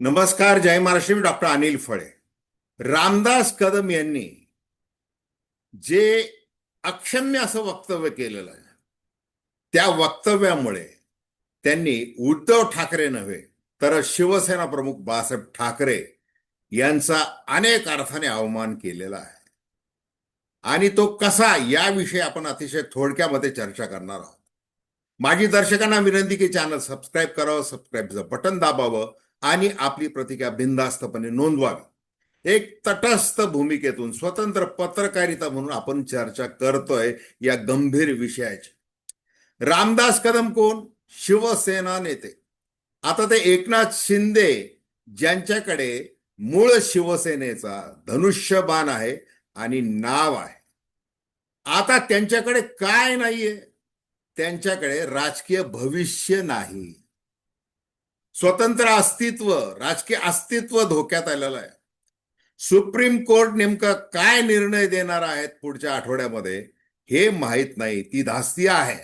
नमस्कार जय महाराष्ट्र. मी डॉक्टर अनिल फळे. रामदास कदम यांनी जे अक्षम्य असं वक्तव्य केलेलं आहे त्या वक्तव्यामुळे त्यांनी उद्धव ठाकरे नव्हे तर शिवसेना प्रमुख बाळासाहेब ठाकरे यांचा अनेक अर्थाने अवमान केलेला आहे. आणि तो कसा याविषयी आपण अतिशय थोडक्यामध्ये चर्चा करणार आहोत. माझी दर्शकांना विनंती की चॅनल सबस्क्राईब करावं सबस्क्राईबचं बटन दाबावं आणि आपली प्रतिक्रिया बिनधास्तपणे नोंदवावी. एक तटस्थ भूमिकेतून स्वतंत्र पत्रकारिता म्हणून आपण चर्चा करतोय या गंभीर विषयाची. रामदास कदम कोण? शिवसेना नेते. आता ते एकनाथ शिंदे ज्यांच्याकडे मूळ शिवसेनेचा धनुष्यबाण आहे आणि नाव आहे. आता त्यांच्याकडे काय नाहीये? त्यांच्याकडे राजकीय भविष्य नाही. स्वतंत्र अस्तित्व राजकीय अस्तित्व धोक्यात आलेलं आहे. सुप्रीम कोर्ट नेमका काय निर्णय देणार आहेत पुढच्या आठवड्यामध्ये हे माहीत नाही. ती धास्ती आहे.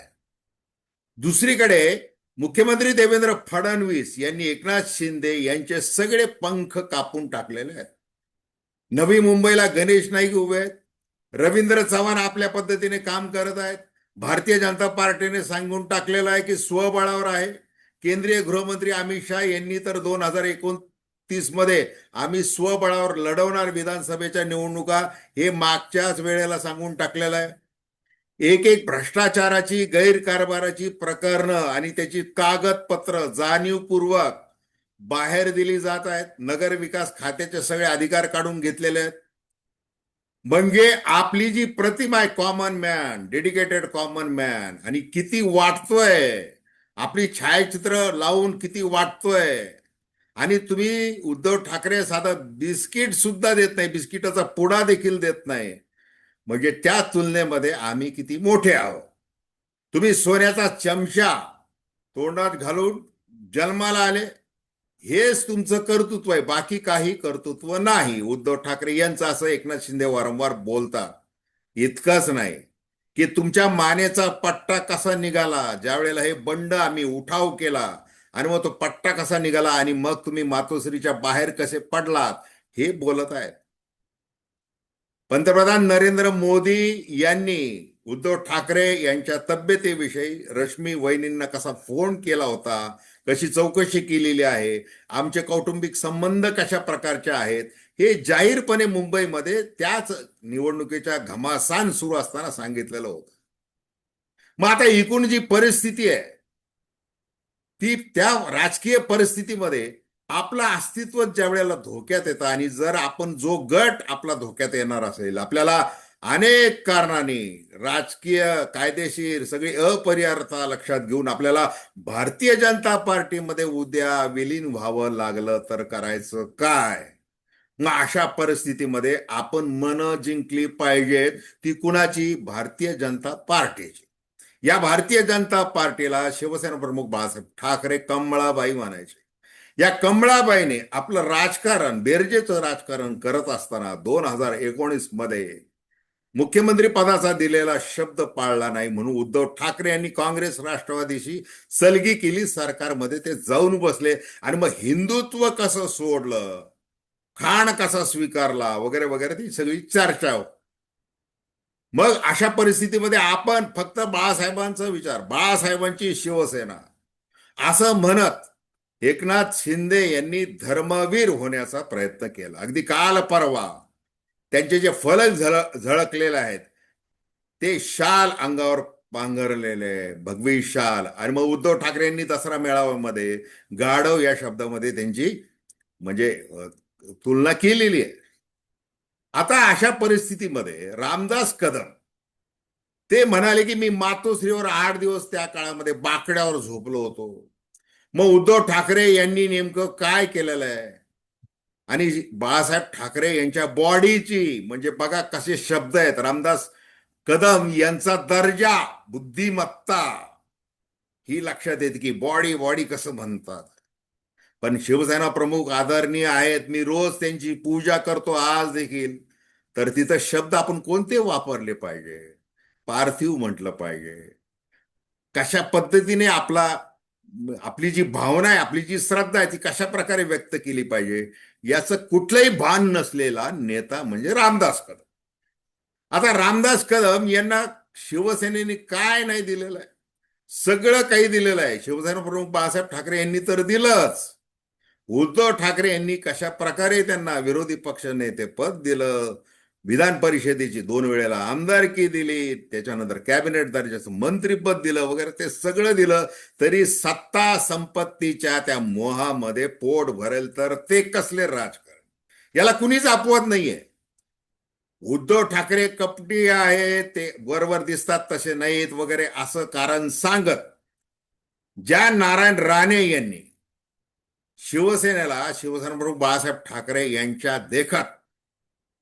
दुसरीकडे मुख्यमंत्री देवेंद्र फडणवीस यांनी एकनाथ शिंदे यांचे सगळे पंख कापून टाकलेले आहेत. नवी मुंबईला गणेश नाईक उभे आहेत. रवींद्र चव्हाण आपल्या पद्धतीने काम करत आहेत. भारतीय जनता पार्टीने सांगून टाकलेलं आहे की स्वबळावर आहे. केंद्रीय गृहमंत्री अमित शाह यांनी तर दोन हजार एकोणतीसमध्ये आम्ही स्वबळावर लढवणार विधानसभेच्या निवडणुका हे मागच्याच वेळेला सांगून टाकलेलं आहे. एक एक भ्रष्टाचाराची गैरकारभाराची प्रकरणं आणि त्याची कागदपत्र जाणीवपूर्वक बाहेर दिली जात आहेत. नगर विकास खात्याचे सगळे अधिकार काढून घेतलेले आहेत. म्हणजे आपली जी प्रतिमा आहे common man dedicated common man आणि किती वाटतोय आपली छायाचित्र लावून किती वाटतोय. आणि तुम्ही उद्धव ठाकरे साधं बिस्किट सुद्धा देत नाही बिस्किटाचा पुडा देखील देत नाही. म्हणजे त्या तुलनेमध्ये आम्ही किती मोठे आहोत. तुम्ही सोन्याचा चमचा तोंडात घालून जन्माला आले हेच तुमचं कर्तृत्व आहे. बाकी काही कर्तृत्व नाही. उद्धव ठाकरे यांचं असं एकनाथ शिंदे वारंवार बोलतात. इतकंच नाही. की तुमच्या मानेचा पट्टा कसा निघाला? ज्या वेळेला हे बंड आम्ही उठाव केला आणि मग तो पट्टा कसा निघाला आणि मग तुम्ही मातोश्रीच्या बाहेर कसे पडलात हे बोलत आहेत. पंतप्रधान नरेंद्र मोदी यांनी उद्धव ठाकरे यांच्या तब्येतीविषयी रश्मी वहिनींना कसा फोन केला होता कशी चौकशी केलेली आहे आमचे कौटुंबिक संबंध कशा प्रकारचे आहेत हे जाहीरपणे मुंबईमध्ये त्याच निवडणुकीच्या घमासान सुरू असताना सांगितलेलं होतं. मग आता एकूण जी परिस्थिती आहे ती त्या राजकीय परिस्थितीमध्ये आपलं अस्तित्व ज्या वेळेला धोक्यात येतं आणि जर आपण जो गट आपला धोक्यात येणार असेल आपल्याला अनेक कारणांनी राजकीय कायदेशीर सगळी अपरिहारता लक्षात घेऊन आपल्याला भारतीय जनता पार्टीमध्ये उद्या विलीन व्हावं लागलं तर करायचं काय? मग अशा परिस्थितीमध्ये आपण मन जिंकली पाहिजेत ती कुणाची? भारतीय जनता पार्टीची. या भारतीय जनता पार्टीला शिवसेना प्रमुख बाळासाहेब ठाकरे कमळाबाई म्हणायचे. या कमळाबाईने आपलं राजकारण बेरजेचं राजकारण करत असताना दोन हजार एकोणीसमध्ये मुख्यमंत्री पदाचा दिलेला शब्द पाळला नाही म्हणून उद्धव ठाकरे यांनी काँग्रेस राष्ट्रवादीशी सलगी केली. सरकारमध्ये ते जाऊन बसले. आणि मग हिंदुत्व कसं सोडलं? खाण कसा स्वीकारला? वगैरे वगैरे ती सगळी चर्चा. मग अशा परिस्थितीमध्ये आपण फक्त बाळासाहेबांचा विचार बाळासाहेबांची शिवसेना. असं म्हणत एकनाथ शिंदे यांनी धर्मवीर होण्याचा प्रयत्न केला. अगदी काल परवा त्यांचे जे फलक झळ झळकलेले आहेत ते शाल अंगावर पांघरलेले भगवी शाल. आणि मग उद्धव ठाकरे यांनी दसरा मेळाव्यामध्ये गाढव या शब्दामध्ये त्यांची म्हणजे तुलना केलेली आहे. आता अशा परिस्थितीमध्ये रामदास कदम ते म्हणाले की मी मातोश्रीवर आठ दिवस त्या काळामध्ये बाकड्यावर झोपलो होतो. मग उद्धव ठाकरे यांनी नेमकं काय केलेलं आहे? आणि बाळासाहेब ठाकरे यांच्या बॉडीची म्हणजे बघा कसे शब्द आहेत. रामदास कदम यांचा दर्जा बुद्धिमत्ता ही लक्षात येते की बॉडी बॉडी कसं म्हणतात. पण शिवसेना प्रमुख आदरणीय आहेत. मी रोज त्यांची पूजा करतो आज देखील. तर तिथं शब्द आपण कोणते वापरले पाहिजे? पार्थिव म्हटलं पाहिजे. कशा पद्धतीने आपला आपली जी भावना आहे आपली जी श्रद्धा आहे ती कशा प्रकारे व्यक्त केली पाहिजे? याचं कुठलंही भान नसलेला नेता म्हणजे रामदास कदम. आता रामदास कदम यांना शिवसेनेने काय नाही दिलेलं आहे? सगळं काही दिलेलं आहे. शिवसेना प्रमुख बाळासाहेब ठाकरे यांनी तर दिलंच. उद्धव ठाकरे यांनी कशा प्रकारे त्यांना विरोधी पक्ष नेते पद दिलं? विधान परिषदेची दोन वेळेला आमदारकी दिली त्याच्यानंतर कॅबिनेट दर्जाचं मंत्रीपद दिलं वगैरे ते सगळं दिलं तरी सत्ता संपत्तीच्या त्या मोहामध्ये पोट भरेल तर ते कसले राजकारण? याला कुणीच अपवाद नाहीये. उद्धव ठाकरे कपटी आहे ते वरवर दिसतात तसे नाहीत वगैरे असं कारण सांगत. ज्या नारायण राणे यांनी शिवसेनेला शिवसेना प्रमुख बाळासाहेब ठाकरे यांच्या देखत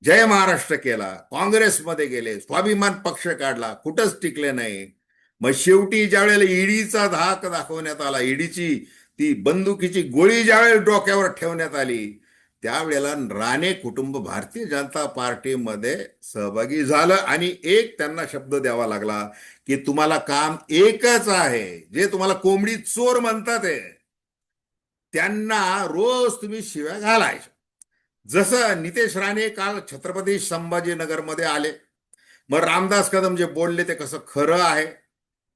जय महाराष्ट्र केला काँग्रेसमध्ये गेले स्वाभिमान पक्ष काढला कुठंच टिकले नाही. मग शेवटी ज्यावेळेला ईडीचा धाक दाखवण्यात आला ईडीची ती बंदुकीची गोळी ज्यावेळेला डोक्यावर ठेवण्यात आली त्यावेळेला राणे कुटुंब भारतीय जनता पार्टीमध्ये सहभागी झालं आणि एक त्यांना शब्द द्यावा लागला की तुम्हाला काम एकच आहे जे तुम्हाला कोंबडी चोर म्हणतात आहे त्यांना रोज तुम्ही शिव्या घालायच्या. जसं नितेश राणे काल छत्रपती संभाजीनगरमध्ये आले मग रामदास कदम जे बोलले ते कसं खरं आहे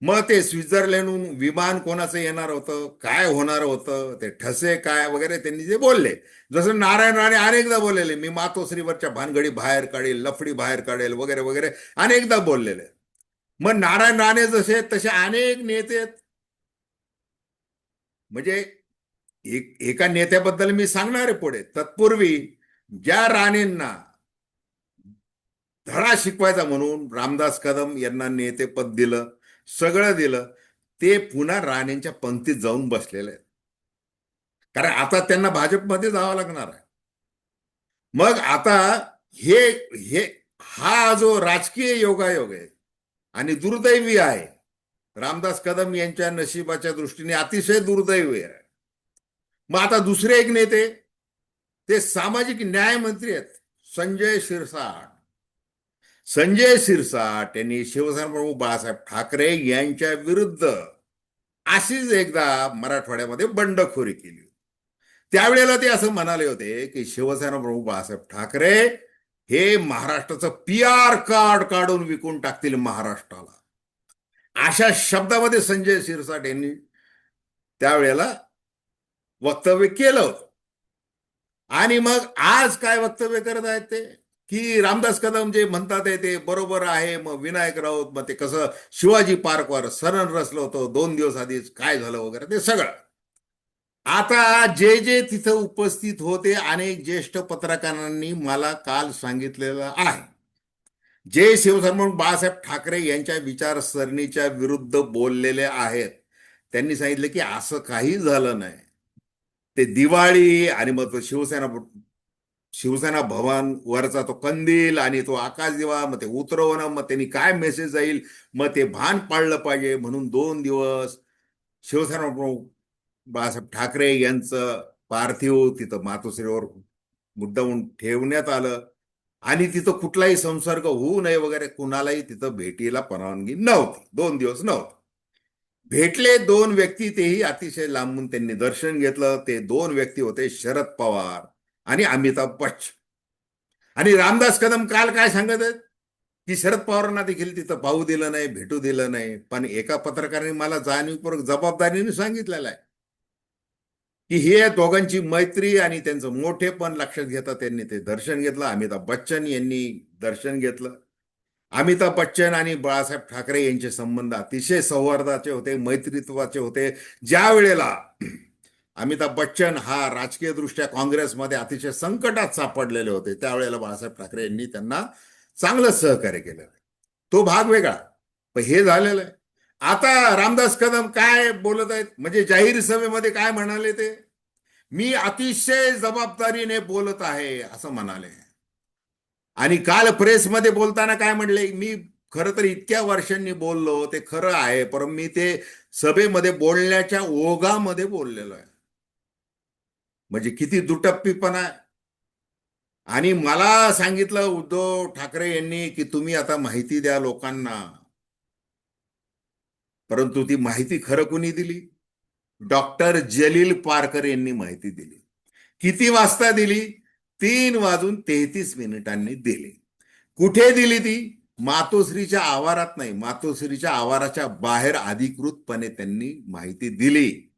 मग ते स्वित्झर्लंडहून विमान कोणाचं येणार होतं काय होणार होतं ते ठसे काय वगैरे त्यांनी जे बोलले. जसं नारायण राणे अनेकदा बोललेले मी मातोश्रीवरच्या भानगडी बाहेर काढेल लफडी बाहेर काढेल वगैरे वगैरे अनेकदा बोललेले. मग नारायण राणे जसे तसे अनेक नेते आहेत. म्हणजे एक एका नेत्याबद्दल मी सांगणार आहे पुढे. तत्पूर्वी ज्या राणेंना धडा शिकवायचा म्हणून रामदास कदम यांना नेतेपद दिलं सगळं दिलं ते पुन्हा राणेंच्या पंक्तीत जाऊन बसलेले आहेत. कारण आता त्यांना भाजपमध्ये जावं लागणार आहे. मग आता हे हे हा जो राजकीय योगायोग आहे आणि दुर्दैवी आहे रामदास कदम यांच्या नशिबाच्या दृष्टीने अतिशय दुर्दैवी आहे. मग आता दुसरे एक नेते ते सामाजिक न्याय मंत्री आहेत संजय शिरसाट. संजय शिरसाट यांनी शिवसेना प्रमुख बाळासाहेब ठाकरे यांच्या विरुद्ध अशीच एकदा मराठवाड्यामध्ये बंडखोरी केली त्यावेळेला ते असं म्हणाले होते की शिवसेना प्रमुख बाळासाहेब ठाकरे हे महाराष्ट्राचं पी आर कार्ड काढून विकून टाकतील महाराष्ट्राला. अशा शब्दामध्ये संजय शिरसाट यांनी त्यावेळेला वक्तव्य केलं होतं. आणि मग आज काय वक्तव्य करत आहेत ते? की रामदास कदम जे म्हणतात आहे ते बरोबर आहे मग विनायक राऊत मग ते कसं शिवाजी पार्कवर सरण रचलं होतं दोन दिवस आधीच काय झालं वगैरे ते सगळं. आता जे जे तिथं उपस्थित होते अनेक ज्येष्ठ पत्रकारांनी मला काल सांगितलेलं आहे. जे शिवसेना म्हणून बाळासाहेब ठाकरे यांच्या विचारसरणीच्या विरुद्ध बोललेले आहेत त्यांनी सांगितलं की असं काही झालं नाही. ते दिवाळी आणि मग तो शिवसेना शिवसेना भवन वरचा तो कंदील आणि तो आकाश दिवा मग ते उतरवणं मग त्यांनी काय मेसेज जाईल? मग ते भान पाळलं पाहिजे म्हणून दोन दिवस शिवसेना प्रमुख बाळासाहेब ठाकरे यांचं पार्थिव तिथं मातोश्रीवर मुद्दामून ठेवण्यात आलं. आणि तिथं कुठलाही संसर्ग होऊ नये वगैरे कुणालाही तिथं भेटीला परवानगी नव्हती. दोन दिवस नव्हती. भेटले दोन व्यक्ती तेही अतिशय लांबून त्यांनी दर्शन घेतलं. ते दोन व्यक्ती होते शरद पवार आणि अमिताभ बच्चन. आणि रामदास कदम काल काय सांगत आहेत? की शरद पवारांना देखील तिथं पाहू दिलं नाही भेटू दिलं नाही. पण एका पत्रकाराने मला जाणीवपूर्वक जबाबदारीने सांगितलेलं आहे. की हे दोघांची मैत्री आणि त्यांचं मोठेपण लक्षात घेता त्यांनी ते दर्शन घेतलं. अमिताभ बच्चन यांनी दर्शन घेतलं. अमिताभ बच्चन आणि बाळासाहेब ठाकरे यांचे संबंध अतिशय सौहार्दाचे होते मैत्रित्वाचे होते. ज्या वेळेला अमिताभ बच्चन हा राजकीय दृष्ट्या काँग्रेसमध्ये अतिशय संकटात सापडलेले होते त्यावेळेला बाळासाहेब ठाकरे यांनी त्यांना चांगलं सहकार्य केलं तो भाग वेगळा पण हे झालेलं आहे. आता रामदास कदम काय बोलत आहेत? म्हणजे जाहीर सभेमध्ये काय म्हणाले ते? मी अतिशय जबाबदारीने बोलत आहे असं म्हणाले. आणि काल प्रेसमध्ये बोलताना काय म्हणले मी खरं तर इतक्या वर्षांनी बोललो ते खरं आहे पण मी ते सभेमध्ये बोलण्याच्या ओघामध्ये बोललेलो आहे. म्हणजे किती दुटप्पीपणा आहे. आणि मला सांगितलं उद्धव ठाकरे यांनी की तुम्ही आता माहिती द्या लोकांना. परंतु ती माहिती खरं कुणी दिली? डॉक्टर जलील पारकर यांनी माहिती दिली. किती वाजता दिली? तीन वाजून तेहतीस मिनिटांनी दिली. कुठे दिली ती? मातोश्रीच्या आवारात नाही. मातोश्रीच्या आवाराच्या बाहेर अधिकृतपणे त्यांनी माहिती दिली.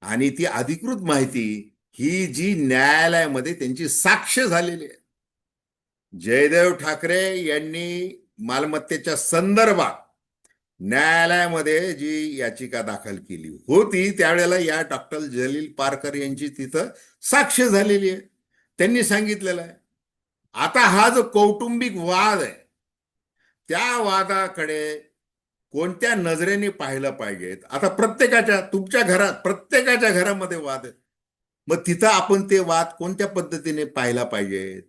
आणि ती अधिकृत माहिती ही जी न्यायालयामध्ये त्यांची साक्ष झालेली आहे. जयदेव ठाकरे यांनी मालमत्तेच्या संदर्भात न्यायालयामध्ये जी याचिका दाखल केली होती त्यावेळेला या डॉक्टर जलील पारकर यांची तिथं साक्ष झालेली आहे. त्यांनी सांगितलेलं आहे. आता हा जो कौटुंबिक वाद आहे त्या वादाकडे कोणत्या नजरेने पाहिलं पाहिजेत आता प्रत्येकाच्या तुमच्या घरात प्रत्येकाच्या घरामध्ये वाद आहेत. मग तिथं आपण ते वाद कोणत्या पद्धतीने पाहायला पाहिजेत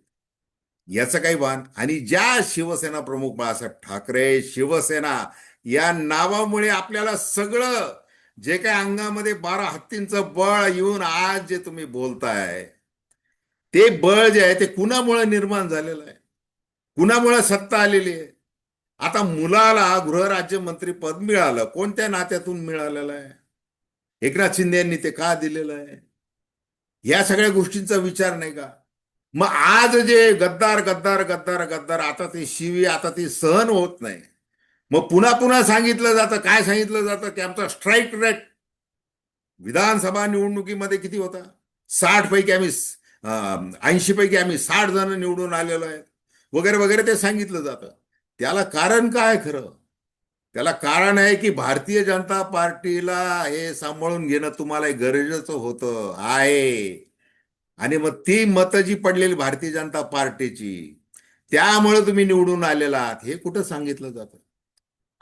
याचं काही भान आणि ज्या शिवसेना प्रमुख बाळासाहेब ठाकरे शिवसेना या नावामुळे आपल्याला सगळं जे काही अंगामध्ये बारा हत्तींचं बळ येऊन आज जे तुम्ही बोलताय ते बळ जे आहे ते कुणामुळे निर्माण झालेलं आहे? कुणामुळे सत्ता आलेली आहे? आता मुलाला गृहराज्यमंत्री पद मिळालं कोणत्या नात्यातून मिळालेलं आहे? एकनाथ शिंदे यांनी ते का दिलेलं आहे? या सगळ्या गोष्टींचा विचार नाही का? मग आज जे गद्दार गद्दार गद्दार गद्दार आता ती शिवी आता ती सहन होत नाही. मग पुन्हा पुन्हा सांगितलं जातं. काय सांगितलं जातं? की आमचा स्ट्राईक रेट विधानसभा निवडणुकीमध्ये किती होता? साठ पैकी आम्ही ऐंशी पैकी आम्ही साठ जण निवडून आलेलो आहे वगैरे वगैरे ते सांगितलं जातं. त्याला कारण काय खरं? त्याला कारण आहे की भारतीय जनता पार्टीला हे सांभाळून घेणं तुम्हाला गरजेचं होतं आहे. आणि मग ती मतं जी पडलेली भारतीय जनता पार्टीची त्यामुळे तुम्ही निवडून आलेला आहात हे कुठं सांगितलं जातं?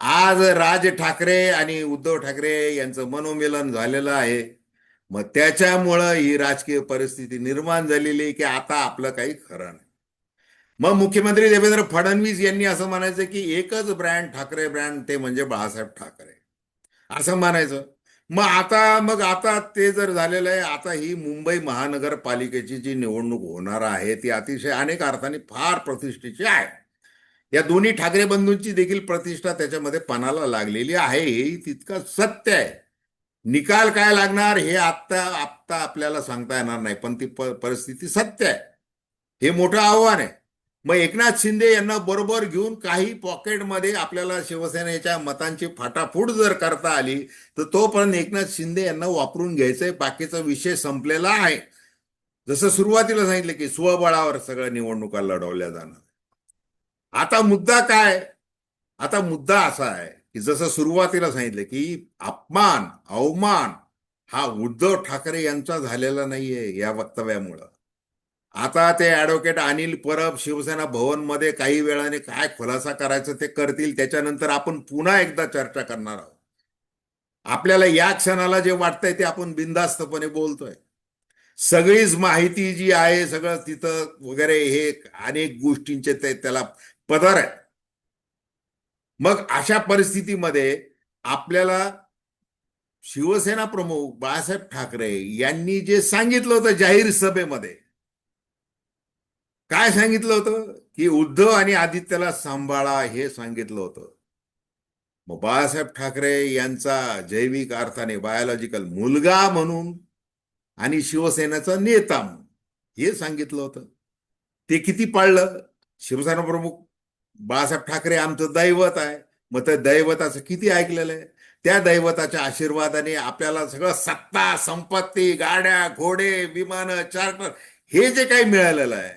आज राज ठाकरे आणि उद्धव ठाकरे यांचं मनोमिलन झालेलं आहे. मग त्याच्यामुळं ही राजकीय परिस्थिती निर्माण झालेली आहे की आता आपलं काही खरं नाही. मग मुख्यमंत्री देवेंद्र फडणवीस यांनी असं म्हणायचं की एकच ब्रँड ठाकरे ब्रँड ते म्हणजे बाळासाहेब ठाकरे. असं म्हणायचं. मग आता मग आता ते जर झालेलं आहे आता ही मुंबई महानगरपालिकेची जी निवडणूक होणार आहे ती अतिशय अनेक अर्थाने फार प्रतिष्ठेची आहे. या दोन्ही ठाकरे बंधूंची देखील प्रतिष्ठा त्याच्यामध्ये पणाला लागलेली आहे. हे तितकं सत्य आहे. निकाल काय लागणार हे आत्ता आत्ता आपल्याला सांगता येणार नाही पण ती परिस्थिती सत्य आहे. हे मोठं आव्हान आहे. मग एकनाथ शिंदे यांना बरोबर घेऊन काही पॉकेटमध्ये आपल्याला शिवसेनेच्या मतांची फाटाफूट जर करता आली तर तोपर्यंत एकनाथ शिंदे यांना वापरून घ्यायचंय. बाकीचा विषय संपलेला आहे. जसं सुरुवातीला सांगितलं की स्वबळावर सगळ्या निवडणुका लढवल्या जाणार. आता मुद्दा काय? आता मुद्दा असा आहे की जसं सुरुवातीला सांगितलं की अपमान अवमान हा उद्धव ठाकरे यांचा झालेला नाहीये या वक्तव्यामुळं. आता ते ऍडव्होकेट अनिल परब शिवसेना भवनमध्ये काही वेळाने काय खुलासा करायचं ते करतील त्याच्यानंतर आपण पुन्हा एकदा चर्चा करणार आहोत. आपल्याला या क्षणाला जे वाटतंय ते आपण बिनधास्तपणे बोलतोय. सगळीच माहिती जी आहे सगळं तिथं वगैरे हे अनेक गोष्टींचे ते त्याला पदार आहे. मग अशा परिस्थितीमध्ये आपल्याला शिवसेना प्रमुख बाळासाहेब ठाकरे यांनी जे सांगितलं होतं जाहीर सभेमध्ये काय सांगितलं होतं? की उद्धव आणि आदित्यला सांभाळा हे सांगितलं होतं. मग बाळासाहेब ठाकरे यांचा जैविक अर्थाने बायोलॉजिकल मुलगा म्हणून आणि शिवसेनेचा नेता म्हणून हे सांगितलं होतं. ते किती पाळलं? शिवसेना प्रमुख बाळासाहेब ठाकरे आमचं दैवत आहे. मग ते दैवताचं किती ऐकलेलं आहे? त्या दैवताच्या आशीर्वादाने आपल्याला सगळं सत्ता संपत्ती गाड्या घोडे विमानं चार्टर हे जे काही मिळालेलं आहे.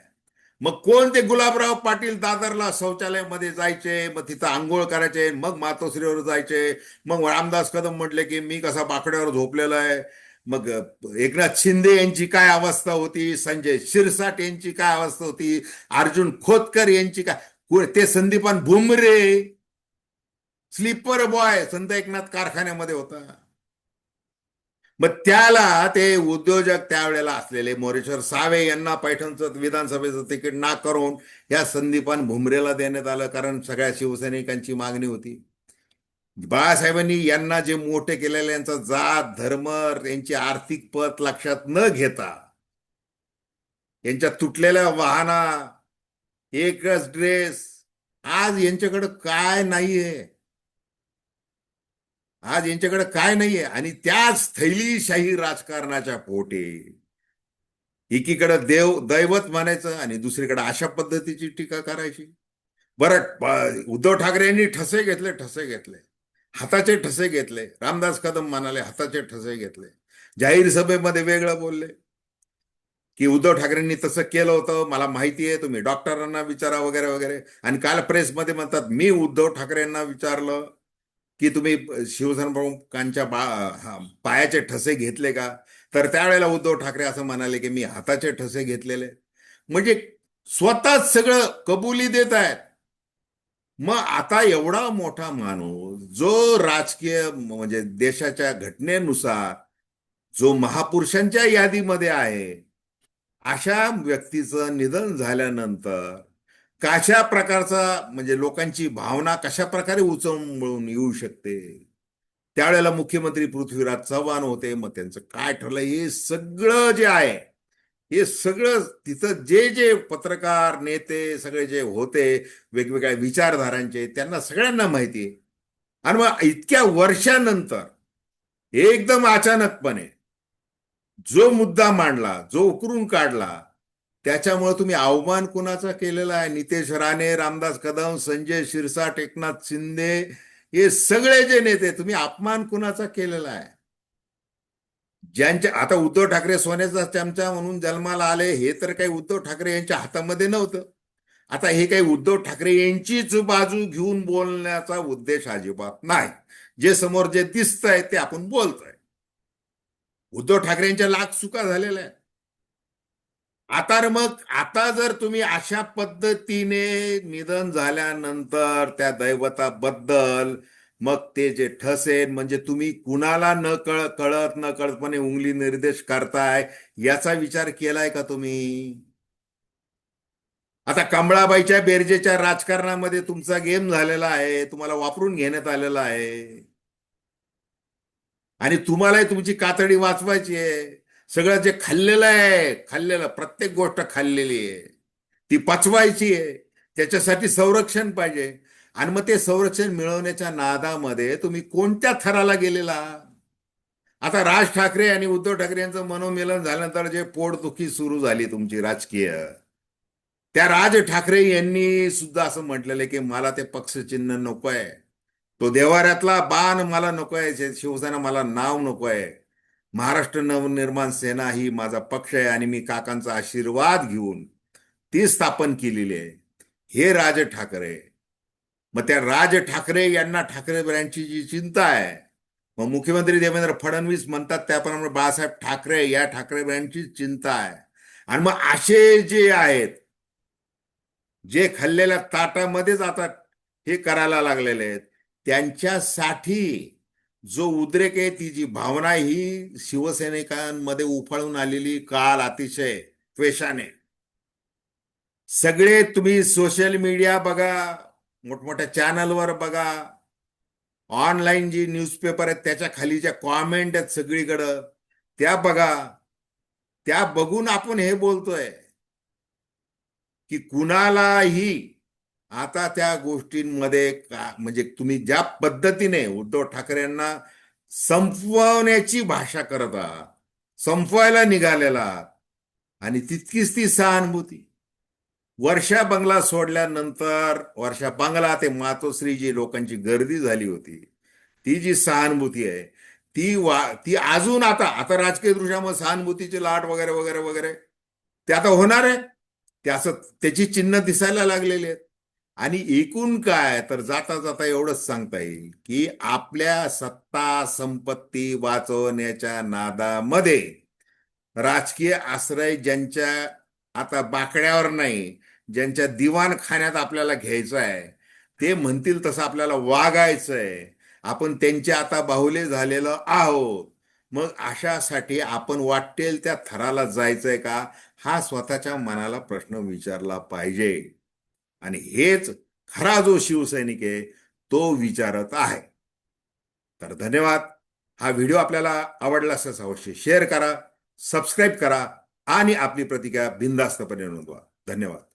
मग कोण ते गुलाबराव पाटील दादरला शौचालयामध्ये जायचे? मग तिथं आंघोळ करायचे मग मातोश्रीवर जायचे मग रामदास कदम म्हटले की मी कसा बाकड्यावर झोपलेला आहे? मग एकनाथ शिंदे यांची काय अवस्था होती? संजय शिरसाट यांची काय अवस्था होती? अर्जुन खोतकर यांची काय? ते संदीपान भुमरे स्लीपर बॉय संत एकनाथ कारखान्यामध्ये होता. मग त्याला ते उद्योजक त्यावेळेला असलेले मोरेश्वर सावे यांना पैठणचं विधानसभेचं तिकीट ना करून या संदीपान भुमरेला देण्यात आलं कारण सगळ्या शिवसैनिकांची मागणी होती. बाळासाहेबांनी यांना जे मोठे केलेले यांचा जात धर्म यांची आर्थिक पत लक्षात न घेता यांच्या तुटलेल्या वाहना एकच ड्रेस आज यांच्याकडं काय नाहीये. आज यांच्याकडे काय नाहीये. आणि त्याच थैलीशाही राजकारणाच्या पोटे. एकीकडे देव दैवत मानायचं आणि दुसरीकडे अशा पद्धतीची टीका करायची. बरं उद्धव ठाकरे यांनी ठसे घेतले ठसे घेतले. हाताचे ठसे घेतले. रामदास कदम म्हणाले हाताचे ठसे घेतले. जाहीर सभेमध्ये वेगळं बोलले. की उद्धव ठाकरेंनी तसं केलं होतं मला माहिती आहे तुम्ही डॉक्टरांना विचारा वगैरे वगैरे. आणि काल प्रेसमध्ये म्हणतात मी उद्धव ठाकरेंना विचारलं की तुम्ही शिवसेना प्रमुखांच्या बा पायाचे ठसे घेतले का? तर त्यावेळेला उद्धव ठाकरे असं म्हणाले की मी हाताचे ठसे घेतलेले. म्हणजे स्वतःच सगळं कबुली देत आहेत. मग आता एवढा मोठा माणूस जो राजकीय म्हणजे देशाच्या घटनेनुसार जो महापुरुषांच्या यादीमध्ये आहे अशा व्यक्तीचं निधन झाल्यानंतर कशा प्रकारचा म्हणजे लोकांची भावना कशा प्रकारे उचंबळून येऊ शकते? त्यावेळेला मुख्यमंत्री पृथ्वीराज चव्हाण होते. मग त्यांचं काय ठरलं? हे सगळं जे आहे हे सगळं तिथं जे जे पत्रकार नेते सगळे जे होते वेगवेगळ्या विचारधारांचे त्यांना सगळ्यांना माहिती आहे. आणि मग इतक्या वर्षानंतर एकदम अचानकपणे जो मुद्दा मांडला जो उकरून काढला त्याच्यामुळे तुम्ही अवमान कुणाचा केलेला आहे? नितेश राणे रामदास कदम संजय शिरसाट एकनाथ शिंदे हे सगळे जे नेते तुम्ही अपमान कुणाचा केलेला आहे? ज्यांच्या आता उद्धव ठाकरे सोन्याचा चमचा म्हणून जन्माला आले हे तर काही उद्धव ठाकरे यांच्या हातामध्ये नव्हतं. आता हे काही उद्धव ठाकरे यांचीच बाजू घेऊन बोलण्याचा उद्देश अजिबात नाही. जे समोर जे दिसतंय ते आपण बोलतोय. उद्धव ठाकरेंच्या लाख चुका झालेल्या आहेत. आता मग आता जर तुम्ही अशा पद्धतीने निधन झाल्यानंतर त्या दैवताबद्दल मग ते जे ठसेन म्हणजे तुम्ही कुणाला न कळ कळत न कळतपणे उंगली निर्देश करताय याचा विचार केलाय का तुम्ही? आता कमळाबाईच्या बेरजेच्या राजकारणामध्ये तुमचा गेम झालेला आहे तुम्हाला वापरून घेण्यात आलेला आहे. आणि तुम्हालाही तुमची कातडी वाचवायची आहे. सगळं जे खाल्लेलं आहे खाल्लेलं प्रत्येक गोष्ट खाल्लेली आहे. ती पचवायची आहे. त्याच्यासाठी संरक्षण पाहिजे. आणि मग ते संरक्षण मिळवण्याच्या नादामध्ये तुम्ही कोणत्या थराला गेलेला? आता राज ठाकरे आणि उद्धव ठाकरे यांचं मनोमिलन झाल्यानंतर जे पोटदुखी सुरू झाली तुमची राजकीय. त्या राज ठाकरे यांनी सुद्धा असं म्हटलेलं आहे की मला ते पक्षचिन्ह नको आहे तो देवाऱ्यातला बाण मला नको आहे शिवसेना मला नाव नको आहे महाराष्ट्र नवनिर्माण सेना ही माझा पक्ष आहे आणि मी काकांचा आशीर्वाद घेऊन ती स्थापन केलेली आहे. हे राज ठाकरे. मग त्या राज ठाकरे यांना ठाकरे ब्रँडची जी चिंता आहे मग मुख्यमंत्री देवेंद्र फडणवीस म्हणतात त्याप्रमाणे बाळासाहेब ठाकरे या ठाकरे ब्रँडची चिंता आहे. आणि मग असे जे आहेत जे खाल्लेल्या ताटामध्येच आता हे करायला लागलेले आहेत त्यांच्यासाठी जो उद्रेक आहे ती जी भावना ही शिवसैनिकांमध्ये उफाळून आलेली काल अतिशय त्वेषाने. सगळे तुम्ही सोशल मीडिया बघा मोठमोठ्या चॅनलवर बघा ऑनलाईन जी न्यूजपेपर आहेत त्याच्याखाली ज्या कॉमेंट आहेत सगळीकडं त्या बघा. त्या बघून आपण हे बोलतोय की कुणालाही आता त्या गोष्टींमध्ये का म्हणजे तुम्ही ज्या पद्धतीने उद्धव ठाकरेंना संपवण्याची भाषा करत आहात संपवायला निघालेला आहात आणि तितकीच ती सहानुभूती. वर्षा बंगला सोडल्यानंतर वर्षा बंगला ते मातोश्री जी लोकांची गर्दी झाली होती ती जी सहानुभूती आहे ती वा ती अजून आता आता राजकीय दृश्यामध्ये सहानुभूतीची लाट वगैरे वगैरे वगैरे ते आता होणार आहे. त्याचं त्याची चिन्ह दिसायला लागलेली आहेत. आणि एकूण काय? तर जाता जाता एवढंच सांगता येईल की आपल्या सत्ता संपत्ती वाचवण्याच्या नादामध्ये राजकीय आश्रय ज्यांच्या आता बाकड्यावर नाही ज्यांच्या दिवाणखान्यात आपल्याला घ्यायचं आहे ते म्हणतील तसं आपल्याला वागायचं आहे आपण त्यांचे आता बाहुले झालेलं आहोत. मग अशासाठी आपण वाटेल त्या थराला जायचंय का? हा स्वतःच्या मनाला प्रश्न विचारला पाहिजे. आणि हेच खरा जो शिवसैनिक आहे तो विचारत आहे. तर धन्यवाद. हा व्हिडिओ आपल्याला आवडला असल्यास अवश्य शेअर करा सबस्क्राईब करा आणि आपली प्रतिक्रिया बिंदास्तपणे नोंदवा. धन्यवाद.